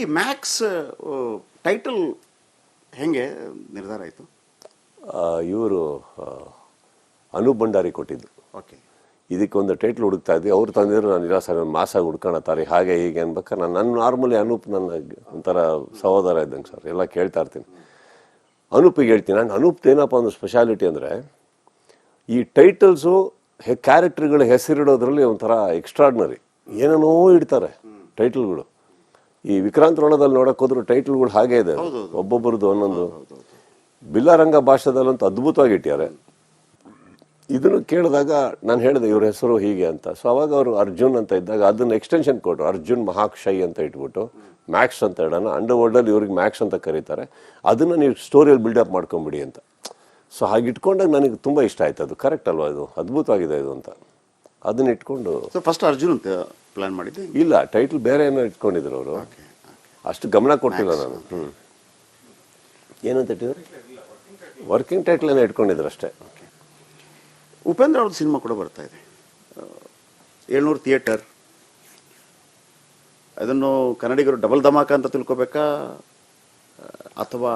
ಈ Max title ಹೆಂಗೆ ನಿರ್ಧಾರ ಆಯಿತು? ಇವರು ಅನೂಪ್ ಭಂಡಾರಿ ಕೊಟ್ಟಿದ್ದು. ಓಕೆ. ಇದಕ್ಕೊಂದು ಟೈಟ್ಲ್ ಹುಡುಕ್ತಾ ಇದ್ವಿ ಅವ್ರು ತಂದಿದ್ರು ನಾನು ಇಲ್ಲ ಸರ್ ಒಂದು ಮಾಸ ಹುಡ್ಕೊಳತ್ತಾರೆ ಹಾಗೆ ಹೀಗೆ ಅನ್ಬೇಕಾರೆ ನಾನು ನನ್ನ ನಾರ್ಮಲಿ ಅನೂಪ್ ನನ್ನ ಒಂಥರ ಸಹೋದರ ಇದ್ದಂಗೆ ಸರ್ ಎಲ್ಲ ಕೇಳ್ತಾ ಇರ್ತೀನಿ. ಅನೂಪಿಗೆ ಹೇಳ್ತೀನಿ ನಾನು ಅನೂಪ್ ಏನಪ್ಪ ಒಂದು ಸ್ಪೆಷಾಲಿಟಿ ಅಂದರೆ ಈ ಟೈಟಲ್ಸು ಹೆ ಕ್ಯಾರೆಕ್ಟರ್ಗಳ ಹೆಸರಿಡೋದ್ರಲ್ಲಿ ಒಂಥರ ಎಕ್ಸ್ಟ್ರಾಡ್ನರಿ ಏನೇನೋ ಇಡ್ತಾರೆ ಟೈಟಲ್ಗಳು ಈ ವಿಕ್ರಾಂತ್ ರೋಣದಲ್ಲಿ ನೋಡಕ್ ಹೋದ್ರು ಟೈಟಲ್ಗಳು ಹಾಗೆ ಇದೆ. ಒಬ್ಬೊಬ್ಬರದ್ದು ಒಂದೊಂದು. ಬಿಲ್ಲಾರಂಗ ಭಾಷೆದಲ್ಲಂತೂ ಅದ್ಭುತವಾಗಿ ಇಟ್ಟಿದ್ದಾರೆ. ಇದನ್ನು ಕೇಳಿದಾಗ ನಾನು ಹೇಳಿದೆ ಇವ್ರ ಹೆಸರು ಹೀಗೆ ಅಂತ. ಸೊ ಅವಾಗ ಅವರು ಅರ್ಜುನ್ ಅಂತ ಇದ್ದಾಗ ಅದನ್ನ ಎಕ್ಸ್ಟೆನ್ಷನ್ ಕೊಟ್ಟರು ಅರ್ಜುನ್ ಮಹಾಕ್ಷಯ್ ಅಂತ ಇಟ್ಬಿಟ್ಟು ಮ್ಯಾಕ್ಸ್ ಅಂತ ಹೇಳೋಣ. ಅಂಡರ್ ವರ್ಲ್ಡಲ್ಲಿ ಇವ್ರಿಗೆ ಮ್ಯಾಕ್ಸ್ ಅಂತ ಕರೀತಾರೆ. ಅದನ್ನು ನೀವು ಸ್ಟೋರಿಯಲ್ಲಿ ಬಿಲ್ಡಪ್ ಮಾಡ್ಕೊಂಬಿಡಿ ಅಂತ. ಸೊ ಹಾಗೆ ಇಟ್ಕೊಂಡಾಗ ನನಗೆ ತುಂಬ ಇಷ್ಟ ಆಯ್ತು ಅದು. ಕರೆಕ್ಟ್ ಅಲ್ವಾ ಇದು? ಅದ್ಭುತವಾಗಿದೆ ಇದು ಅಂತ. ಅದನ್ನ ಇಟ್ಕೊಂಡು ಸೊ ಫಸ್ಟ್ ಅರ್ಜುನ್ ಅಂತ ಪ್ಲಾನ್ ಮಾಡಿದ್ದೆ? ಇಲ್ಲ ಟೈಟಲ್ ಬೇರೆ ಏನೋ ಇಟ್ಕೊಂಡಿದ್ರು ಅವರು. ಅಷ್ಟು ಗಮನ ಕೊಟ್ಟಿಲ್ಲ ನಾನು. ಹ್ಞೂ ಏನಂತ ಇಟ್ಟಿದ್ರು ವರ್ಕಿಂಗ್ ಟೈಟ್ಲ್ ಏನೋ ಇಟ್ಕೊಂಡಿದ್ರು ಅಷ್ಟೇ. ಉಪೇಂದ್ರ ಅವ್ರದ್ದು ಸಿನಿಮಾ ಕೂಡ ಬರ್ತಾ ಇದೆ. ಏಳ್ನೂರು ಥಿಯೇಟರ್ ಅದನ್ನು ಕನ್ನಡಿಗರು ಡಬಲ್ ಧಮಾಕ ಅಂತ ತಿಳ್ಕೊಬೇಕಾ? ಅಥವಾ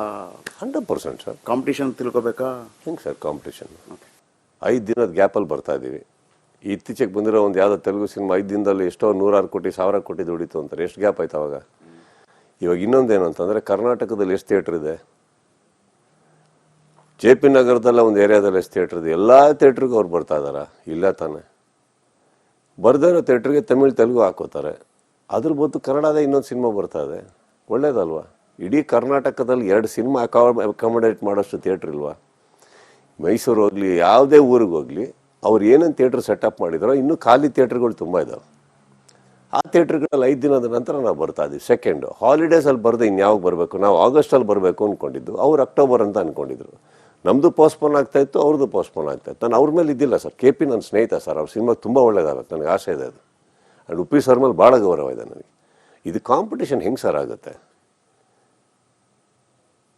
ಹಂಡ್ರೆಡ್ ಪರ್ಸೆಂಟ್ ಸರ್ ಕಾಂಪಿಟೇಷನ್ ತಿಳ್ಕೊಬೇಕಾ? ಹೆಂಗೆ ಸರ್ ಕಾಂಪಿಟೇಷನ್ ಐದು ದಿನದ ಗ್ಯಾಪಲ್ಲಿ ಬರ್ತಾ ಇದ್ದೀವಿ ಇತ್ತೀಚೆಗೆ ಬಂದಿರೋ ಒಂದು ಯಾವುದೋ ತೆಲುಗು ಸಿನಿಮಾ ಐದು ದಿನದಲ್ಲಿ ಎಷ್ಟೋ ನೂರಾರು ಕೋಟಿ ಸಾವಿರ ಕೋಟಿ ದುಡಿತು ಅಂತಾರೆ. ಎಷ್ಟು ಗ್ಯಾಪ್ ಆಯ್ತು ಅವಾಗ? ಇವಾಗ ಇನ್ನೊಂದೇನು ಅಂತಂದರೆ ಕರ್ನಾಟಕದಲ್ಲಿ ಎಷ್ಟು ಥಿಯೇಟ್ರ್ ಇದೆ? ಜೆ ಪಿ ನಗರದಲ್ಲ ಒಂದು ಏರಿಯಾದಲ್ಲಿ ಎಷ್ಟು ಥಿಯೇಟ್ರ್ ಇದೆ? ಎಲ್ಲ ಥಿಯೇಟ್ರಿಗೂ ಅವ್ರು ಬರ್ತಾ ಇದ್ದಾರಾ ಇಲ್ಲ ತಾನೇ. ಬರ್ದೇ ಇರೋ ಥಿಯೇಟ್ರಿಗೆ ತಮಿಳು, ತೆಲುಗು ಹಾಕೋತಾರೆ. ಅದ್ರ ಬದಲು ಕನ್ನಡದ ಇನ್ನೊಂದು ಸಿನಿಮಾ ಬರ್ತಾ ಇದೆ. ಒಳ್ಳೇದಲ್ವಾ? ಇಡೀ ಕರ್ನಾಟಕದಲ್ಲಿ ಎರಡು ಸಿನಿಮಾ ಅಕಾಮಡೇಟ್ ಮಾಡೋಷ್ಟು ಥಿಯೇಟ್ರ್ ಇಲ್ವಾ? ಮೈಸೂರು ಹೋಗಲಿ, ಯಾವುದೇ ಊರಿಗೆ ಹೋಗಲಿ, ಅವ್ರು ಏನೇನು ಥಿಯೇಟ್ರ್ ಸೆಟಪ್ ಮಾಡಿದಾರೋ, ಇನ್ನೂ ಖಾಲಿ ಥಿಯೇಟ್ರ್ಗಳು ತುಂಬ ಇದಾವೆ. ಆ ಥಿಯೇಟ್ರ್ಗಳಲ್ಲಿ ಐದು ದಿನದ ನಂತರ ನಾವು ಬರ್ತಾ ಇದ್ದೀವಿ. ಸೆಕೆಂಡು ಹಾಲಿಡೇಸಲ್ಲಿ ಬರೆದು ಇನ್ಯಾವಾಗ ಬರಬೇಕು? ನಾವು ಆಗಸ್ಟಲ್ಲಿ ಬರಬೇಕು ಅಂದ್ಕೊಂಡಿದ್ದು ಅವ್ರು ಅಕ್ಟೋಬರ್ ಅಂತ ಅಂದ್ಕೊಂಡಿದ್ರು ನಮ್ಮದು ಪೋಸ್ಟ್ಪೋನ್ ಆಗ್ತಾ ಇತ್ತು, ಅವ್ರದ್ದು ಪೋಸ್ಟ್ಪೋನ್ ಆಗ್ತಾ ಇತ್ತು. ನಾನು ಅವ್ರ ಮೇಲೆ ಇದ್ದಿಲ್ಲ ಸರ್. ಕೆ ಪಿ ನನ್ನ ಸ್ನೇಹಿತ ಸರ್. ಅವ್ರ ಸಿನಿಮಾ ತುಂಬ ಒಳ್ಳೇದಾಗುತ್ತೆ. ನನಗೆ ಆಸೆ ಇದೆ ಅದು. ಆ್ಯಂಡ್ ಉಪ್ಪಿ ಸರ್ ಮೇಲೆ ಭಾಳ ಗೌರವ ಇದೆ ನನಗೆ. ಇದು ಕಾಂಪಿಟೇಷನ್ ಹೆಂಗೆ ಸರ್ ಆಗುತ್ತೆ?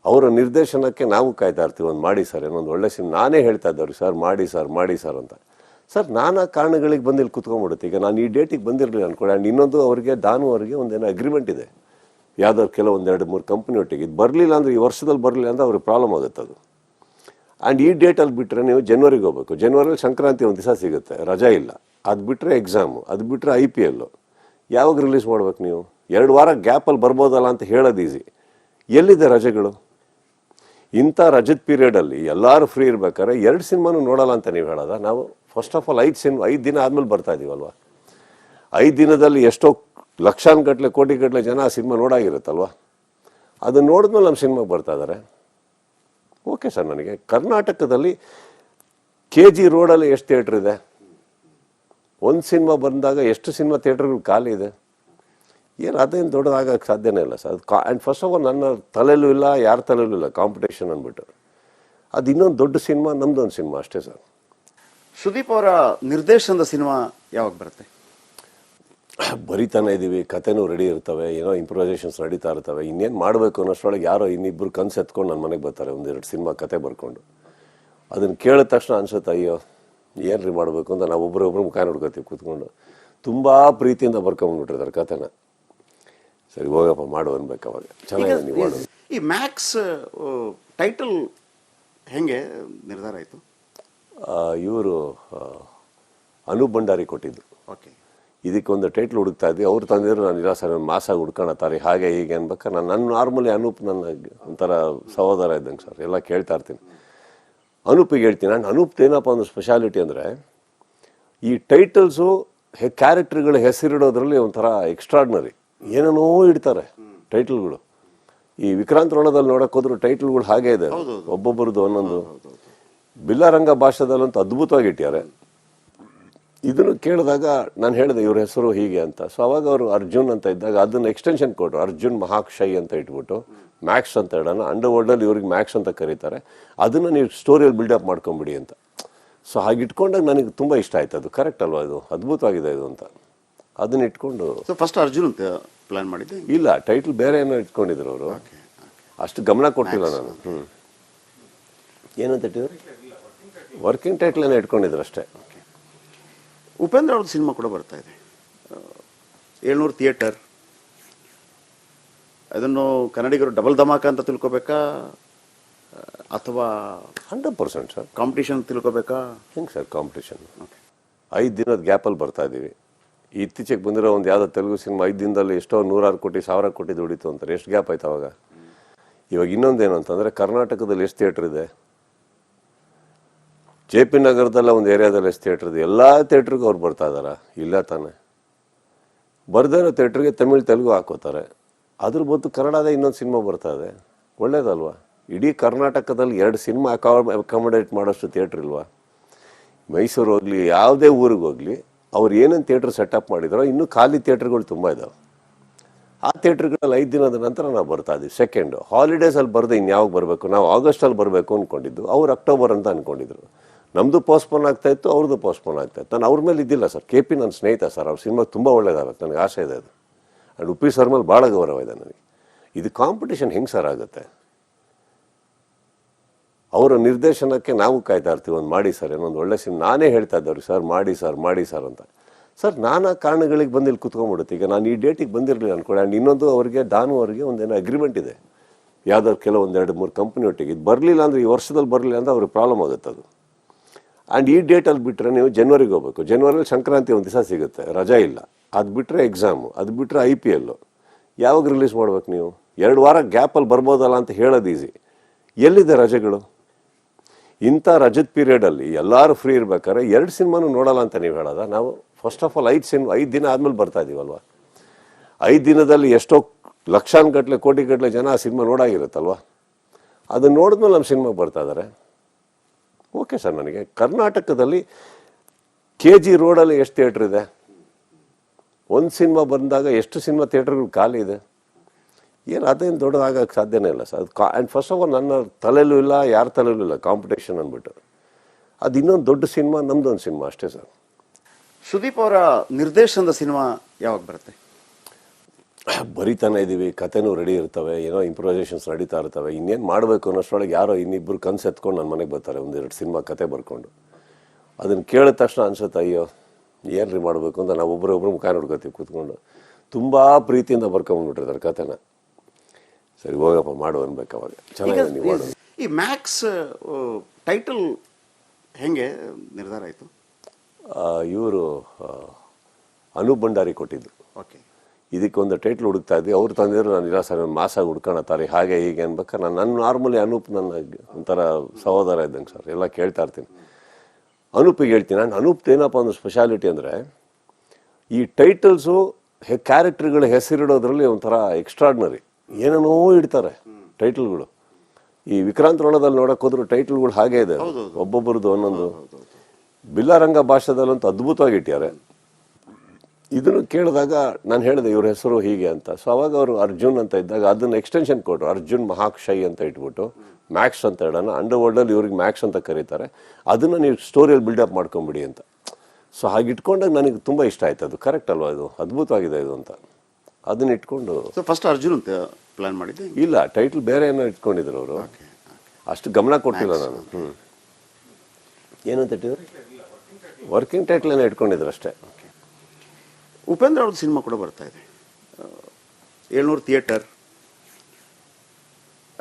ಅವರ ನಿರ್ದೇಶನಕ್ಕೆ ನಾವು ಕಾಯ್ತಾ ಇರ್ತೀವಿ. ಒಂದು ಮಾಡಿ ಸರ್ ಏನೊಂದು ಒಳ್ಳೆ ಸಿನಿಮಾ ನಾನೇ ಹೇಳ್ತಾ ಇದ್ದವ್ರಿಗೆ, ಸರ್, ಮಾಡಿ ಸರ್ ಮಾಡಿ ಸರ್ ಅಂತ. ಸರ್, ನಾನಾ ಕಾರಣಗಳಿಗೆ ಬಂದು ಇಲ್ಲಿ ಕುತ್ಕೊಂಡ್ಬಿಡುತ್ತೆ. ಈಗ ನಾನು ಈ ಡೇಟಿಗೆ ಬಂದಿರಲಿಲ್ಲ ಅನ್ಕೊಳ್ಳಿ. ಆ್ಯಂಡ್ ಇನ್ನೊಂದು ಅವರಿಗೆ, ದಾನು ಅವರಿಗೆ ಒಂದೇನೋ ಅಗ್ರಿಮೆಂಟ್ ಇದೆ. ಯಾವುದೋ ಕೆಲವೊಂದು ಎರಡು ಮೂರು ಕಂಪ್ನಿ ಒಟ್ಟಿಗೆ. ಇದು ಬರಲಿಲ್ಲ ಅಂದರೆ ಈ ವರ್ಷದಲ್ಲಿ ಬರಲಿಲ್ಲ ಅಂದರೆ ಅವ್ರಿಗೆ ಪ್ರಾಬ್ಲಮ್ ಆಗುತ್ತೆ ಅದು. ಆ್ಯಂಡ್ ಈ ಡೇಟಲ್ಲಿ ಬಿಟ್ಟರೆ ನೀವು ಜನ್ವರಿಗೆ ಹೋಗಬೇಕು. ಜನ್ವರಿಲಿ ಸಂಕ್ರಾಂತಿ ಒಂದು ದಿವಸ ಸಿಗುತ್ತೆ. ರಜಾ ಇಲ್ಲ. ಅದು ಬಿಟ್ಟರೆ ಎಕ್ಸಾಮು ಅದು ಬಿಟ್ಟರೆ ಐ ಪಿ ಎಲ್ಲು ಯಾವಾಗ ರಿಲೀಸ್ ಮಾಡ್ಬೇಕು ನೀವು? ಎರಡು ವಾರ ಗ್ಯಾಪಲ್ಲಿ ಬರ್ಬೋದಲ್ಲ ಅಂತ ಹೇಳೋದು ಈಸಿ ಎಲ್ಲಿದೆ ರಜೆಗಳು? ಇಂಥ ರಜತ್ ಪೀರಿಯಡಲ್ಲಿ ಎಲ್ಲರೂ ಫ್ರೀ ಇರ್ಬೇಕಾದ್ರೆ ಎರಡು ಸಿನಿಮಾನು ನೋಡಲ್ಲ ಅಂತ ನೀವು ಹೇಳೋದ? ನಾವು ಫಸ್ಟ್ ಆಫ್ ಆಲ್ ಐದು ಸಿನಿಮಾ ಐದು ದಿನ ಆದಮೇಲೆ ಬರ್ತಾ ಇದೀವಲ್ವಾ? ಐದು ದಿನದಲ್ಲಿ ಎಷ್ಟೋ ಲಕ್ಷಾನುಗಟ್ಲೆ ಕೋಟಿಗಟ್ಟಲೆ ಜನ ಆ ಸಿನಿಮಾ ನೋಡಾಗಿರುತ್ತಲ್ವಾ ಅದನ್ನು ನೋಡಿದ್ಮೇಲೆ ನಮ್ಮ ಸಿನಿಮಾಗೆ ಬರ್ತಾ ಇದ್ದಾರೆ ಓಕೆ ಸರ್ ನನಗೆ. ಕರ್ನಾಟಕದಲ್ಲಿ ಕೆ ಜಿ ರೋಡಲ್ಲಿ ಎಷ್ಟು ಥಿಯೇಟ್ರ್ ಇದೆ? ಒಂದು ಸಿನಿಮಾ ಬಂದಾಗ ಎಷ್ಟು ಸಿನಿಮಾ ಥಿಯೇಟ್ರ್ಗಳು ಖಾಲಿ ಇದೆ? ಏನು ಅದೇನು ದೊಡ್ಡದಾಗಕ್ಕೆ ಸಾಧ್ಯನೇ ಇಲ್ಲ ಸರ್. ಅದು ಕಾ ಆ್ಯಂಡ್ ಫಸ್ಟ್ ಆಫ್ ಆಲ್ ನನ್ನ ತಲೆಯಲ್ಲೂ ಇಲ್ಲ ಯಾರ ತಲೆಯಲ್ಲೂ ಇಲ್ಲ ಕಾಂಪಿಟೇಷನ್ ಅಂದ್ಬಿಟ್ಟು. ಅದು ಇನ್ನೊಂದು ದೊಡ್ಡ ಸಿನಿಮಾ ನಮ್ಮದೊಂದು ಸಿನಿಮಾ ಅಷ್ಟೇ ಸರ್. ಸುದೀಪ್ ಅವರ ನಿರ್ದೇಶನದ ಸಿನಿಮಾ ಯಾವಾಗ ಬರುತ್ತೆ? ಬರಿತಾನೆ ಇದ್ದೀವಿ ಕತೆನೂ ರೆಡಿ ಇರ್ತವೆ ಏನೋ ಇಂಪ್ರೂವೈಸೇಷನ್ಸ್ ನಡೀತಾ ಇರ್ತವೆ ಇನ್ನೇನು ಮಾಡಬೇಕು ಅನ್ನೋಷ್ಟರೊಳಗೆ ಯಾರೋ ಇನ್ನಿಬ್ಬರು ಕನ್ಸು ಎತ್ಕೊಂಡು ನನ್ನ ಮನೆಗೆ ಬರ್ತಾರೆ ಒಂದೆರಡು ಸಿನಿಮಾ ಕತೆ ಬರ್ಕೊಂಡು. ಅದನ್ನು ಕೇಳಿದ ತಕ್ಷಣ ಅನ್ಸುತ್ತೆ ಅಯ್ಯೋ ಏನ್ರಿ ಮಾಡಬೇಕು ಅಂತ ನಾವು ಒಬ್ಬರೊಬ್ಬರು ಮುಖ ನೋಡ್ಕೋತೀವಿ ಕೂತ್ಕೊಂಡು. ತುಂಬ ಪ್ರೀತಿಯಿಂದ ಬರ್ಕೊಂಬಂದ್ಬಿಟ್ಟಿರ್ತಾರೆ ಕತೆನ. ಸರಿ ಹೋಗಪ್ಪ ಮಾಡು ಅನ್ಬೇಕು ಅವಾಗ. ನೀವು ಮಾಡೋದು ಈ ಮ್ಯಾಕ್ಸ್ ಟೈಟಲ್ ಹೆಂಗೆ ನಿರ್ಧಾರ ಆಯಿತು? ಇವರು ಅನೂಪ್ ಭಂಡಾರಿ ಕೊಟ್ಟಿದ್ದು ಓಕೆ. ಇದಕ್ಕೊಂದು ಟೈಟ್ಲ್ ಹುಡುಕ್ತಾ ಇದ್ವಿ. ಅವ್ರು ತಂದಿದ್ರು ನಾನು ಇಲ್ಲ ಸರ್ ನಾನು ಮಾಸ ಹುಡ್ಕೊಳತ್ತಾರೆ ಹಾಗೆ ಹೀಗೆ ಅನ್ಬೇಕಾರೆ ನಾನು ನನ್ನ ನಾರ್ಮಲಿ ಅನೂಪ್ ನನ್ನ ಒಂಥರ ಸಹೋದರ ಇದ್ದಂಗೆ ಸರ್ ಎಲ್ಲ ಕೇಳ್ತಾ ಇರ್ತೀನಿ. ಅನೂಪಿಗೆ ಹೇಳ್ತೀನಿ ನಾನು ಅನೂಪ್ ಏನಪ್ಪ ಒಂದು ಸ್ಪೆಷಾಲಿಟಿ ಅಂದರೆ ಈ ಟೈಟಲ್ಸು ಹೆ ಕ್ಯಾರೆಕ್ಟರ್ಗಳ ಹೆಸರಿಡೋದ್ರಲ್ಲಿ ಒಂಥರ ಎಕ್ಸ್ಟ್ರಾಡ್ನರಿ ಏನೇನೋ ಇಡ್ತಾರೆ ಟೈಟಲ್ಗಳು. ಈ ವಿಕ್ರಾಂತ್ ರೋಣದಲ್ಲಿ ನೋಡಕ್ ಹೋದ್ರು ಟೈಟಲ್ಗಳು ಹಾಗೆ ಇದೆ. ಒಬ್ಬೊಬ್ಬರದ್ದು ಒಂದೊಂದು. ಬಿಲ್ಲಾರಂಗ ಭಾಷೆದಲ್ಲಂತೂ ಅದ್ಭುತವಾಗಿ ಇಟ್ಟಿದ್ದಾರೆ. ಇದನ್ನು ಕೇಳಿದಾಗ ನಾನು ಹೇಳಿದೆ ಇವ್ರ ಹೆಸರು ಹೀಗೆ ಅಂತ. ಸೊ ಅವಾಗ ಅವರು ಅರ್ಜುನ್ ಅಂತ ಇದ್ದಾಗ ಅದನ್ನ ಎಕ್ಸ್ಟೆನ್ಷನ್ ಕೊಟ್ಟರು ಅರ್ಜುನ್ ಮಹಾಕ್ಷಯ್ ಅಂತ ಇಟ್ಬಿಟ್ಟು ಮ್ಯಾಕ್ಸ್ ಅಂತ ಹೇಳೋಣ. ಅಂಡರ್ ವರ್ಲ್ಡಲ್ಲಿ ಇವ್ರಿಗೆ ಮ್ಯಾಕ್ಸ್ ಅಂತ ಕರೀತಾರೆ. ಅದನ್ನು ನೀವು ಸ್ಟೋರಿಯಲ್ಲಿ ಬಿಲ್ಡಪ್ ಮಾಡ್ಕೊಂಬಿಡಿ ಅಂತ. ಸೊ ಹಾಗೆ ಇಟ್ಕೊಂಡಾಗ ನನಗೆ ತುಂಬ ಇಷ್ಟ ಆಯ್ತು ಅದು. ಕರೆಕ್ಟ್ ಅಲ್ವಾ ಇದು? ಅದ್ಭುತವಾಗಿದೆ ಇದು ಅಂತ. ಅದನ್ನ ಇಟ್ಕೊಂಡು ಸೊ ಫಸ್ಟ್ ಅರ್ಜುನ್ ಅಂತ. ಪ್ಲಾನ್ ಮಾಡಿದ್ದೆ? ಇಲ್ಲ ಟೈಟಲ್ ಬೇರೆ ಏನೋ ಇಟ್ಕೊಂಡಿದ್ರು ಅವರು. ಅಷ್ಟು ಗಮನ ಕೊಟ್ಟಿಲ್ಲ ನಾನು. ಹ್ಞೂ ಏನಂತ ಇಟ್ಟಿದ್ರು ವರ್ಕಿಂಗ್ ಟೈಟ್ಲ್ ಏನೋ ಇಟ್ಕೊಂಡಿದ್ರು ಅಷ್ಟೇ. ಉಪೇಂದ್ರ ಅವ್ರದ್ದು ಸಿನಿಮಾ ಕೂಡ ಬರ್ತಾ ಇದೆ. ಏಳ್ನೂರು ಥಿಯೇಟರ್ ಅದನ್ನು ಕನ್ನಡಿಗರು ಡಬಲ್ ಧಮಾಕ ಅಂತ ತಿಳ್ಕೊಬೇಕಾ? ಅಥವಾ ಹಂಡ್ರೆಡ್ ಪರ್ಸೆಂಟ್ ಸರ್ ಕಾಂಪಿಟೇಷನ್ ತಿಳ್ಕೊಬೇಕಾ? ಹೆಂಗೆ ಸರ್ ಕಾಂಪಿಟೇಷನ್ ಓಕೆ ಐದು ದಿನದ ಗ್ಯಾಪಲ್ಲಿ ಬರ್ತಾ ಇದ್ದೀವಿ ಇತ್ತೀಚೆಗೆ ಬಂದಿರೋ ಒಂದು ಯಾವುದೋ ತೆಲುಗು ಸಿನಿಮಾ ಐದು ದಿನದಲ್ಲಿ ಎಷ್ಟೋ ನೂರಾರು ಕೋಟಿ ಸಾವಿರ ಕೋಟಿ ದುಡಿತು ಅಂತಾರೆ. ಎಷ್ಟು ಗ್ಯಾಪ್ ಆಯ್ತು ಅವಾಗ? ಇವಾಗ ಇನ್ನೊಂದೇನು ಅಂತಂದರೆ ಕರ್ನಾಟಕದಲ್ಲಿ ಎಷ್ಟು ಥಿಯೇಟ್ರ್ ಇದೆ? ಜೆ ಪಿ ನಗರದಲ್ಲ ಒಂದು ಏರಿಯಾದಲ್ಲಿ ಎಷ್ಟು ಥಿಯೇಟ್ರ್ ಇದೆ? ಎಲ್ಲ ಥಿಯೇಟ್ರಿಗೂ ಅವ್ರು ಬರ್ತಾ ಇದಾರ. ಇಲ್ಲ ತಾನೇ. ಬರ್ದೇ ಇರೋ ಥಿಯೇಟ್ರಿಗೆ ತಮಿಳ್, ತೆಲುಗು ಹಾಕೋತಾರೆ. ಅದ್ರ ಬದಲು ಕನ್ನಡದ ಇನ್ನೊಂದು ಸಿನಿಮಾ ಬರ್ತಾ ಇದೆ. ಒಳ್ಳೇದಲ್ವಾ? ಇಡೀ ಕರ್ನಾಟಕದಲ್ಲಿ ಎರಡು ಸಿನಿಮಾ ಅಕಾಮಡೇಟ್ ಮಾಡೋಷ್ಟು ಥಿಯೇಟ್ರ್ ಇಲ್ವಾ? ಮೈಸೂರು ಹೋಗಲಿ, ಯಾವುದೇ ಊರಿಗೆ ಹೋಗಲಿ ಅವ್ರು ಏನೇನು ಥಿಯೇಟ್ರ್ ಸೆಟಪ್ ಮಾಡಿದ್ರೋ, ಇನ್ನೂ ಖಾಲಿ ಥಿಯೇಟ್ರ್ಗಳು ತುಂಬ ಇದ್ದಾವೆ ಆ ಥಿಯೇಟ್ರ್ಗಳಲ್ಲಿ ಐದು ದಿನದ ನಂತರ ನಾವು ಬರ್ತಾ ಇದ್ದೀವಿ ಸೆಕೆಂಡು ಹಾಲಿಡೇಸಲ್ಲಿ ಬರದೆ ಇನ್ಯಾವಾಗ ಬರಬೇಕು, ನಾವು ಆಗಸ್ಟಲ್ಲಿ ಬರಬೇಕು ಅಂದ್ಕೊಂಡಿದ್ದು ಅವ್ರು ಅಕ್ಟೋಬರ್ ಅಂತ ಅಂದ್ಕೊಂಡಿದ್ರು ನಮ್ಮದು ಪೋಸ್ಟ್ಪೋನ್ ಆಗ್ತಾ ಇತ್ತು, ಅವ್ರದ್ದು ಪೋಸ್ಟ್ಪೋನ್ ಆಗ್ತಾ ಇತ್ತು. ನಾನು ಅವ್ರ ಮೇಲೆ ಇದ್ದಿಲ್ಲ ಸರ್. ಕೆ ಪಿ ನನ್ನ ಸ್ನೇಹಿತ ಸರ್, ಅವ್ರ ಸಿನಿಮಾ ತುಂಬ ಒಳ್ಳೇದಾಗುತ್ತೆ, ನನಗೆ ಆಸೆ ಇದೆ ಅದು. ಆ್ಯಂಡ್ ಉಪ್ಪಿ ಸರ್ ಮೇಲೆ ಭಾಳ ಗೌರವ ಇದೆ ನನಗೆ. ಇದು ಕಾಂಪಿಟೇಷನ್ ಹೆಂಗೆ ಸರ್ ಆಗುತ್ತೆ? ಅವರ ನಿರ್ದೇಶನಕ್ಕೆ ನಾವು ಕಾಯ್ತಾ ಇರ್ತೀವಿ, ಒಂದು ಮಾಡಿ ಸರ್ ಏನೊಂದು ಒಳ್ಳೆ ಸಿನಿಮಾ ನಾನೇ ಹೇಳ್ತಾ ಇದ್ದವ್ರು, ಸರ್, ಮಾಡಿ ಸರ್ ಮಾಡಿ ಸರ್ ಅಂತ. ಸರ್, ನಾನಾ ಕಾರಣಗಳಿಗೆ ಬಂದು ಇಲ್ಲಿ ಕುತ್ಕೊಂಡ್ಬಿಡುತ್ತೆ. ಈಗ ನಾನು ಈ ಡೇಟಿಗೆ ಬಂದಿರಲಿಲ್ಲ ಅನ್ಕೊಂಡು ಆ್ಯಂಡ್ ಇನ್ನೊಂದು ಅವರಿಗೆ, ದಾನು ಅವರಿಗೆ ಒಂದೇನೋ ಅಗ್ರಿಮೆಂಟ್ ಇದೆ. ಯಾವ್ದಾದ್ರು ಕೆಲವೊಂದು ಎರಡು ಮೂರು ಕಂಪ್ನಿ ಒಟ್ಟಿಗೆ. ಇದು ಬರಲಿಲ್ಲ ಅಂದರೆ ಈ ವರ್ಷದಲ್ಲಿ ಬರಲಿಲ್ಲ ಅಂದರೆ ಅವ್ರಿಗೆ ಪ್ರಾಬ್ಲಮ್ ಆಗುತ್ತೆ ಅದು. ಆ್ಯಂಡ್ ಈ ಡೇಟಲ್ಲಿ ಬಿಟ್ಟರೆ ನೀವು ಜನವರಿಗೆ ಹೋಗ್ಬೇಕು. ಜನ್ವರಿಲಿ ಸಂಕ್ರಾಂತಿ ಒಂದು ದಿವಸ ಸಿಗುತ್ತೆ. ರಜಾ ಇಲ್ಲ. ಅದು ಬಿಟ್ಟರೆ ಎಕ್ಸಾಮು ಅದು ಬಿಟ್ಟರೆ ಐ ಪಿ ಎಲ್ಲು ಯಾವಾಗ ರಿಲೀಸ್ ಮಾಡ್ಬೇಕು ನೀವು? ಎರಡು ವಾರ ಗ್ಯಾಪಲ್ಲಿ ಬರ್ಬೋದಲ್ಲ ಅಂತ ಹೇಳೋದು ಈಸಿ ಎಲ್ಲಿದೆ ರಜೆಗಳು? ಇಂಥ ರಜದ ಪೀರಿಯಡಲ್ಲಿ ಎಲ್ಲರೂ ಫ್ರೀ ಇರ್ಬೇಕಾದ್ರೆ ಎರಡು ಸಿನಿಮಾನು ನೋಡಲ್ಲ ಅಂತ ನೀವು ಹೇಳೋದ? ನಾವು ಫಸ್ಟ್ ಆಫ್ ಆಲ್ ಐದು ಸಿನಿಮಾ, ಐದು ದಿನ ಆದಮೇಲೆ ಬರ್ತಾ ಇದೀವಲ್ವಾ? ಐದು ದಿನದಲ್ಲಿ ಎಷ್ಟೋ ಕೋಟಿ ಕೋಟಿಗಟ್ಟಲೆ ಜನ ಆ ಸಿನಿಮಾ ನೋಡಾಗಿರುತ್ತಲ್ವಾ? ಅದನ್ನ ನೋಡಿದ್ಮೇಲೆ ನಮ್ಮ ಸಿನಿಮಾಗೆ ಬರ್ತಾ ಇದ್ದಾರೆ ಓಕೆ ಸರ್ ನನಗೆ ಕರ್ನಾಟಕದಲ್ಲಿ ಕೆ ಜಿ ರೋಡಲ್ಲಿ ಎಷ್ಟು ಥಿಯೇಟ್ರ್ ಇದೆ? ಒಂದು ಸಿನಿಮಾ ಬಂದಾಗ ಎಷ್ಟು ಸಿನಿಮಾ ಥಿಯೇಟ್ರ್ಗಳು ಖಾಲಿ ಇದೆ? ಏನು ಅದೇನು ದೊಡ್ಡದಾಗಕ್ಕೆ ಸಾಧ್ಯನೇ ಇಲ್ಲ ಸರ್. ಅದು ಕಾ ಆ್ಯಂಡ್ ಫಸ್ಟ್ ಆಫ್ ಆಲ್ ನನ್ನ ತಲೆಯಲ್ಲೂ ಇಲ್ಲ ಯಾರ ತಲೆಯಲ್ಲೂ ಇಲ್ಲ ಕಾಂಪಿಟೇಷನ್ ಅಂದ್ಬಿಟ್ಟು. ಅದು ಇನ್ನೊಂದು ದೊಡ್ಡ ಸಿನಿಮಾ ನಮ್ಮದೊಂದು ಸಿನಿಮಾ ಅಷ್ಟೇ ಸರ್. ಸುದೀಪ್ ಅವರ ನಿರ್ದೇಶನದ ಸಿನಿಮಾ ಯಾವಾಗ ಬರುತ್ತೆ? ಬರಿತಾನೆ ಇದ್ದೀವಿ ಕತೆನೂ ರೆಡಿ ಇರ್ತವೆ ಏನೋ ಇಂಪ್ರೊವೈಸೇಷನ್ಸ್ ನಡೀತಾ ಇರ್ತವೆ ಇನ್ನೇನು ಮಾಡಬೇಕು ಅನ್ನೋಷ್ಟರೊಳಗೆ ಯಾರೋ ಇನ್ನಿಬ್ಬರು ಕನ್ಸು ಎತ್ಕೊಂಡು ನನ್ನ ಮನೆಗೆ ಬರ್ತಾರೆ ಒಂದೆರಡು ಸಿನಿಮಾ ಕತೆ ಬರ್ಕೊಂಡು. ಅದನ್ನು ಕೇಳಿದ ತಕ್ಷಣ ಅನ್ಸುತ್ತೆ ಅಯ್ಯೋ ಏನ್ರಿ ಮಾಡಬೇಕು? ಅಂತ ನಾವು ಒಬ್ಬರೊಬ್ಬರು ಮುಖ ನೋಡ್ಕೋತೀವಿ ಕೂತ್ಕೊಂಡು. ತುಂಬ ಪ್ರೀತಿಯಿಂದ ಬರ್ಕೊಂಬಂದ್ಬಿಟ್ಟಿರ್ತಾರೆ ಕತೆನ. ಸರಿ ಹೋಗಪ್ಪ ಮಾಡು ಅನ್ಬೇಕು ಅವಾಗ. ಈಗ ಚೆನ್ನಾಗಿದೆ ನೀವು ಮಾಡು ಈ ಮ್ಯಾಕ್ಸ್ ಟೈಟಲ್ ಹೆಂಗೆ ನಿರ್ಧಾರ ಆಯಿತು? ಇವರು ಅನೂಪ್ ಭಂಡಾರಿ ಕೊಟ್ಟಿದ್ದು. ಓಕೆ. ಇದಕ್ಕೆ ಒಂದು ಟೈಟ್ಲ್ ಹುಡುಕ್ತಾ ಇದ್ವಿ. ಅವ್ರು ತಂದಿದ್ರು ನಾನು ಇಲ್ಲ ಸರ್ ಮಾಸ ಹುಡ್ಕೊಳತ್ತಾರೆ ಹಾಗೆ ಹೀಗೆ ಅನ್ಬೇಕಾರೆ ನಾನು ನನ್ನ ನಾರ್ಮಲಿ ಅನೂಪ್ ನನ್ನ ಒಂಥರ ಸಹೋದರ ಇದ್ದಂಗೆ ಸರ್ ಎಲ್ಲ ಕೇಳ್ತಾ ಇರ್ತೀನಿ. ಅನೂಪಿಗೆ ಹೇಳ್ತೀನಿ ನಾನು ಅನೂಪ್ ಏನಪ್ಪ ಒಂದು ಸ್ಪೆಷಾಲಿಟಿ ಅಂದರೆ ಈ ಟೈಟಲ್ಸು ಹೆ ಕ್ಯಾರೆಕ್ಟ್ರ್ಗಳ ಹೆಸರಿಡೋದ್ರಲ್ಲಿ ಒಂಥರ ಎಕ್ಸ್ಟ್ರಾಡ್ನರಿ ಏನೇನೋ ಇಡ್ತಾರೆ ಟೈಟಲ್ಗಳು. ಈ ವಿಕ್ರಾಂತ್ ರೋಣದಲ್ಲಿ ನೋಡಕ್ ಹೋದ್ರು ಟೈಟಲ್ಗಳು ಹಾಗೆ ಇದೆ. ಒಬ್ಬೊಬ್ಬರದು ಒಂದೊಂದು. ಬಿಲ್ಲಾರಂಗ ಭಾಷೆದಲ್ಲಂತೂ ಅದ್ಭುತವಾಗಿ ಇಟ್ಟಿದ್ದಾರೆ ಇದನ್ನು ಕೇಳಿದಾಗ ನಾನು ಹೇಳಿದೆ ಇವ್ರ ಹೆಸರು ಹೀಗೆ ಅಂತ. ಸೊ ಅವಾಗ ಅವರು ಅರ್ಜುನ್ ಅಂತ ಇದ್ದಾಗ ಅದನ್ನ ಎಕ್ಸ್ಟೆನ್ಷನ್ ಕೊಟ್ಟರು ಅರ್ಜುನ್ ಮಹಾಕ್ಷಯ್ ಅಂತ ಇಟ್ಬಿಟ್ಟು ಮ್ಯಾಕ್ಸ್ ಅಂತ ಹೇಳೋಣ. ಅಂಡರ್ ವರ್ಲ್ಡಲ್ಲಿ ಇವ್ರಿಗೆ ಮ್ಯಾಕ್ಸ್ ಅಂತ ಕರೀತಾರೆ. ಅದನ್ನು ನೀವು ಸ್ಟೋರಿಯಲ್ಲಿ ಬಿಲ್ಡಪ್ ಮಾಡ್ಕೊಂಬಿಡಿ ಅಂತ. ಸೊ ಹಾಗೆ ಇಟ್ಕೊಂಡಾಗ ನನಗೆ ತುಂಬ ಇಷ್ಟ ಆಯ್ತು ಅದು. ಕರೆಕ್ಟ್ ಅಲ್ವಾ ಇದು? ಅದ್ಭುತವಾಗಿದೆ ಇದು ಅಂತ. ಅದನ್ನ ಇಟ್ಕೊಂಡು ಸೊ ಫಸ್ಟ್ ಅರ್ಜುನ್ ಅಂತ ಪ್ಲಾನ್ ಮಾಡಿದ್ದೆ? ಇಲ್ಲ ಟೈಟಲ್ ಬೇರೆ ಏನೋ ಇಟ್ಕೊಂಡಿದ್ರು ಅವರು. ಅಷ್ಟು ಗಮನ ಕೊಟ್ಟಿಲ್ಲ ನಾನು. ಹ್ಞೂ ಏನಂತ ಇಟ್ಟಿದ್ರು ವರ್ಕಿಂಗ್ ಟೈಟ್ಲ್ ಏನೋ ಇಟ್ಕೊಂಡಿದ್ರು ಅಷ್ಟೇ. ಉಪೇಂದ್ರ ಅವ್ರದ್ದು ಸಿನಿಮಾ ಕೂಡ ಬರ್ತಾ ಇದೆ. ಏಳ್ನೂರು ಥಿಯೇಟರ್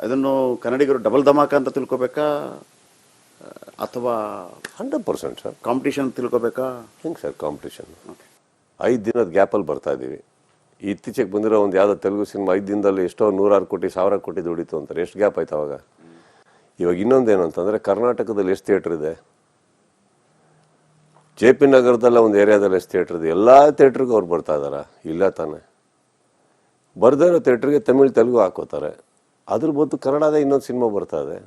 ಅದನ್ನು ಕನ್ನಡಿಗರು ಡಬಲ್ ಧಮಾಕ ಅಂತ ತಿಳ್ಕೊಬೇಕಾ? ಅಥವಾ ಹಂಡ್ರೆಡ್ ಪರ್ಸೆಂಟ್ ಸರ್ ಕಾಂಪಿಟೇಷನ್ ತಿಳ್ಕೊಬೇಕಾ? ಹೆಂಗೆ ಸರ್ ಕಾಂಪಿಟೇಷನ್ ಓಕೆ ಐದು ದಿನದ ಗ್ಯಾಪಲ್ಲಿ ಬರ್ತಾ ಇದ್ದೀವಿ ಇತ್ತೀಚೆಗೆ ಬಂದಿರೋ ಒಂದು ಯಾವುದೋ ತೆಲುಗು ಸಿನಿಮಾ, ಐದು ದಿನದಲ್ಲಿ ಎಷ್ಟೋ ನೂರಾರು ಕೋಟಿ ಸಾವಿರ ಕೋಟಿ ದುಡಿತು ಅಂತಾರೆ. ಎಷ್ಟು ಗ್ಯಾಪ್ ಆಯ್ತು ಅವಾಗ? ಇವಾಗ ಇನ್ನೊಂದೇನು ಅಂತಂದರೆ ಕರ್ನಾಟಕದಲ್ಲಿ ಎಷ್ಟು ಥಿಯೇಟ್ರ್ ಇದೆ? ಜೆ ಪಿ ನಗರದಲ್ಲ ಒಂದು ಏರಿಯಾದಲ್ಲಿ ಎಷ್ಟು ಥಿಯೇಟ್ರ್ ಇದೆ? ಎಲ್ಲ ಥಿಯೇಟ್ರಿಗೂ ಅವ್ರು ಬರ್ತಾ ಇದಾರ. ಇಲ್ಲ ತಾನೆ. ಬರ್ದೇ ಇರೋ ಥಿಯೇಟ್ರಿಗೆ ತಮಿಳು, ತೆಲುಗು ಹಾಕೋತಾರೆ. ಅದ್ರ ಬದಲು ಕನ್ನಡದ ಇನ್ನೊಂದು ಸಿನಿಮಾ ಬರ್ತಾ ಇದೆ.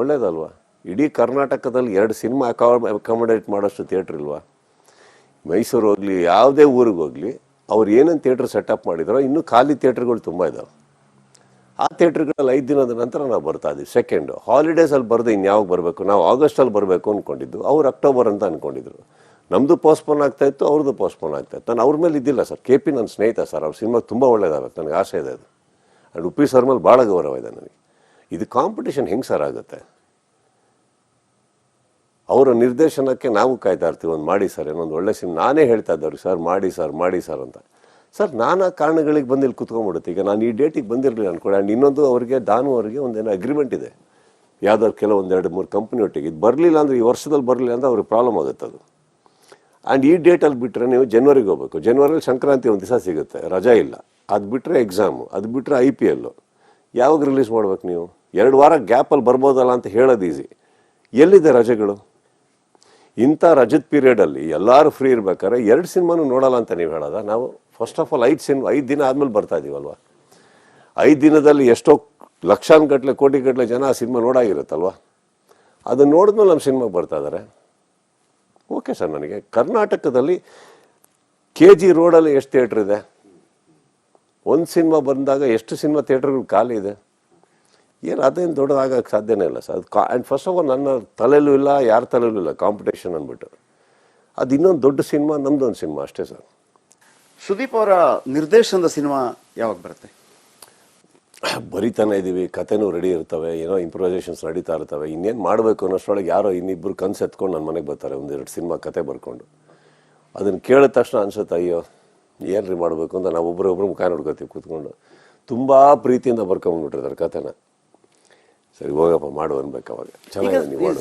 ಒಳ್ಳೇದಲ್ವಾ? ಇಡೀ ಕರ್ನಾಟಕದಲ್ಲಿ ಎರಡು ಸಿನಿಮಾ ಅಕಾಮಡೇಟ್ ಮಾಡೋಷ್ಟು ಥಿಯೇಟ್ರ್ ಇಲ್ವಾ? ಮೈಸೂರು ಹೋಗಲಿ, ಯಾವುದೇ ಊರಿಗೆ ಹೋಗಲಿ ಅವ್ರು ಏನೇನು ಥಿಯೇಟ್ರ್ ಸೆಟಪ್ ಮಾಡಿದ್ರೋ, ಇನ್ನೂ ಖಾಲಿ ಥಿಯೇಟ್ರ್ಗಳು ತುಂಬ ಇದಾವೆ. ಆ ಥಿಯೇಟ್ರ್ಗಳಲ್ಲಿ ಐದು ದಿನದ ನಂತರ ನಾವು ಬರ್ತಾ ಇದ್ದೀವಿ. ಸೆಕೆಂಡು ಹಾಲಿಡೇಸಲ್ಲಿ ಬರೆದು ಇನ್ಯಾವಾಗ ಬರಬೇಕು? ನಾವು ಆಗಸ್ಟಲ್ಲಿ ಬರಬೇಕು ಅಂದ್ಕೊಂಡಿದ್ದು ಅವ್ರು ಅಕ್ಟೋಬರ್ ಅಂತ ಅಂದ್ಕೊಂಡಿದ್ರು ನಮ್ಮದು ಪೋಸ್ಟ್ಪೋನ್ ಆಗ್ತಾ ಇತ್ತು, ಅವ್ರದ್ದು ಪೋಸ್ಟ್ಪೋನ್ ಆಗ್ತಾ ಇತ್ತು. ನಾನು ಅವ್ರ ಮೇಲೆ ಇದ್ದಿಲ್ಲ ಸರ್. ಕೆ ಪಿ ನನ್ನ ಸ್ನೇಹಿತ ಸರ್. ಅವ್ರ ಸಿನಿಮಾ ತುಂಬ ಒಳ್ಳೇದಾಗುತ್ತೆ. ನನಗೆ ಆಸೆ ಇದೆ ಅದು. ಆ್ಯಂಡ್ ಉಪ್ಪಿ ಸರ್ ಮೇಲೆ ಭಾಳ ಗೌರವ ಇದೆ ನನಗೆ. ಇದು ಕಾಂಪಿಟೇಷನ್ ಹೆಂಗೆ ಸರ್ ಆಗುತ್ತೆ? ಅವರ ನಿರ್ದೇಶನಕ್ಕೆ ನಾವು ಕಾಯ್ತಾ ಇರ್ತೀವಿ, ಒಂದು ಮಾಡಿ ಸರ್ ಏನೊಂದು ಒಳ್ಳೆ ಸಿನಿಮಾ. ನಾನೇ ಹೇಳ್ತಾ ಸರ್, ಮಾಡಿ ಸರ್ ಮಾಡಿ ಸರ್ ಅಂತ. ಸರ್, ನಾನಾ ಕಾರಣಗಳಿಗೆ ಬಂದು ಇಲ್ಲಿ ಕುತ್ಕೊಂಡ್ಬಿಡುತ್ತೆ. ಈಗ ನಾನು ಈ ಡೇಟಿಗೆ ಬಂದಿರಲಿಲ್ಲ ಅನ್ಕೊಂಡು ಆ್ಯಂಡ್ ಇನ್ನೊಂದು ಅವರಿಗೆ, ದಾನು ಅವರಿಗೆ ಒಂದೇನೋ ಅಗ್ರಿಮೆಂಟ್ ಇದೆ. ಯಾವ್ದಾದ್ರು ಕೆಲವೊಂದು ಎರಡು ಮೂರು ಕಂಪ್ನಿ ಒಟ್ಟಿಗೆ. ಇದು ಬರಲಿಲ್ಲ ಅಂದರೆ, ಈ ವರ್ಷದಲ್ಲಿ ಬರಲಿಲ್ಲ ಅಂದರೆ ಅವ್ರಿಗೆ ಪ್ರಾಬ್ಲಮ್ ಆಗುತ್ತೆ ಅದು. ಆ್ಯಂಡ್ ಈ ಡೇಟಲ್ಲಿ ಬಿಟ್ಟರೆ ನೀವು ಜನ್ವರಿಗೆ ಹೋಗಬೇಕು. ಜನ್ವರಿಲಿ ಸಂಕ್ರಾಂತಿ ಒಂದು ದಿವಸ ಸಿಗುತ್ತೆ. ರಜಾ ಇಲ್ಲ. ಅದು ಬಿಟ್ಟರೆ ಎಕ್ಸಾಮು ಅದು ಬಿಟ್ಟರೆ ಐ ಪಿ ಎಲ್ಲು ಯಾವಾಗ ರಿಲೀಸ್ ಮಾಡ್ಬೇಕು ನೀವು? ಎರಡು ವಾರ ಗ್ಯಾಪಲ್ಲಿ ಬರ್ಬೋದಲ್ಲ ಅಂತ ಹೇಳೋದು ಈಸಿ ಎಲ್ಲಿದೆ ರಜೆಗಳು? ಇಂಥ ರಜದ ಪೀರಿಯಡಲ್ಲಿ ಎಲ್ಲರೂ ಫ್ರೀ ಇರ್ಬೇಕಾದ್ರೆ ಎರಡು ಸಿನಿಮಾನು ನೋಡೋಲ್ಲ ಅಂತ ನೀವು ಹೇಳೋದ? ನಾವು ಫಸ್ಟ್ ಆಫ್ ಆಲ್ ಐದು ಸಿನಿಮಾ, ಐದು ದಿನ ಆದಮೇಲೆ ಬರ್ತಾ ಇದೀವಲ್ವ? ಐದು ದಿನದಲ್ಲಿ ಎಷ್ಟೋ ಲಕ್ಷಾನುಗಟ್ಲೆ ಕೋಟಿಗಟ್ಟಲೆ ಜನ ಆ ಸಿನಿಮಾ ನೋಡಾಗಿರುತ್ತಲ್ವ ಅದನ್ನು ನೋಡಿದ್ಮೇಲೆ ನಮ್ಮ ಸಿನಿಮಾಗೆ ಬರ್ತಾ ಇದ್ದಾರೆ ಓಕೆ ಸರ್ ನನಗೆ. ಕರ್ನಾಟಕದಲ್ಲಿ ಕೆ ಜಿ ರೋಡಲ್ಲಿ ಎಷ್ಟು ಥಿಯೇಟ್ರ್ ಇದೆ? ಒಂದು ಸಿನಿಮಾ ಬಂದಾಗ ಎಷ್ಟು ಸಿನಿಮಾ ಥಿಯೇಟ್ರ್ಗಳು ಖಾಲಿ ಇದೆ? ಏನು ಅದೇನು ದೊಡ್ಡದಾಗಕ್ಕೆ ಸಾಧ್ಯನೇ ಇಲ್ಲ ಸರ್. ಅದು ಕಾ ಆ್ಯಂಡ್ ಫಸ್ಟ್ ಆಫ್ ಆಲ್ ನನ್ನ ತಲೆಯಲ್ಲೂ ಇಲ್ಲ ಯಾರ ತಲೆಯಲ್ಲೂ ಇಲ್ಲ ಕಾಂಪಿಟೇಷನ್ ಅಂದ್ಬಿಟ್ಟು. ಅದು ಇನ್ನೊಂದು ದೊಡ್ಡ ಸಿನಿಮಾ ನಮ್ಮದೊಂದು ಸಿನಿಮಾ ಅಷ್ಟೇ ಸರ್. ಸುದೀಪ್ ಅವರ ನಿರ್ದೇಶನದ ಸಿನಿಮಾ ಯಾವಾಗ ಬರುತ್ತೆ? ಬರಿತಾನೆ ಇದ್ದೀವಿ ಕತೆನೂ ರೆಡಿ ಇರ್ತವೆ ಏನೋ ಇಂಪ್ರೂವೈಸೇಷನ್ಸ್ ನಡೀತಾ ಇರ್ತವೆ ಇನ್ನೇನು ಮಾಡಬೇಕು ಅನ್ನೋಷ್ಟರೊಳಗೆ ಯಾರೋ ಇನ್ನಿಬ್ಬರು ಕನ್ಸು ಎತ್ಕೊಂಡು ನನ್ನ ಮನೆಗೆ ಬರ್ತಾರೆ ಒಂದೆರಡು ಸಿನಿಮಾ ಕತೆ ಬರ್ಕೊಂಡು. ಅದನ್ನು ಕೇಳಿದ ತಕ್ಷಣ ಅನ್ಸುತ್ತೆ ಅಯ್ಯೋ ಏನ್ರಿ ಮಾಡಬೇಕು ಅಂತ ನಾವು ಒಬ್ಬರೊಬ್ಬರು ಮುಖ ನೋಡ್ಕೋತೀವಿ ಕೂತ್ಕೊಂಡು. ತುಂಬ ಪ್ರೀತಿಯಿಂದ ಬರ್ಕೊಂಬಂದ್ಬಿಟ್ಟಿರ್ತಾರೆ ಕತೆನ ಸರಿ ಹೋಗಪ್ಪ ಮಾಡು ಅನ್ಬೇಕು ಅವಾಗ. ಈಗ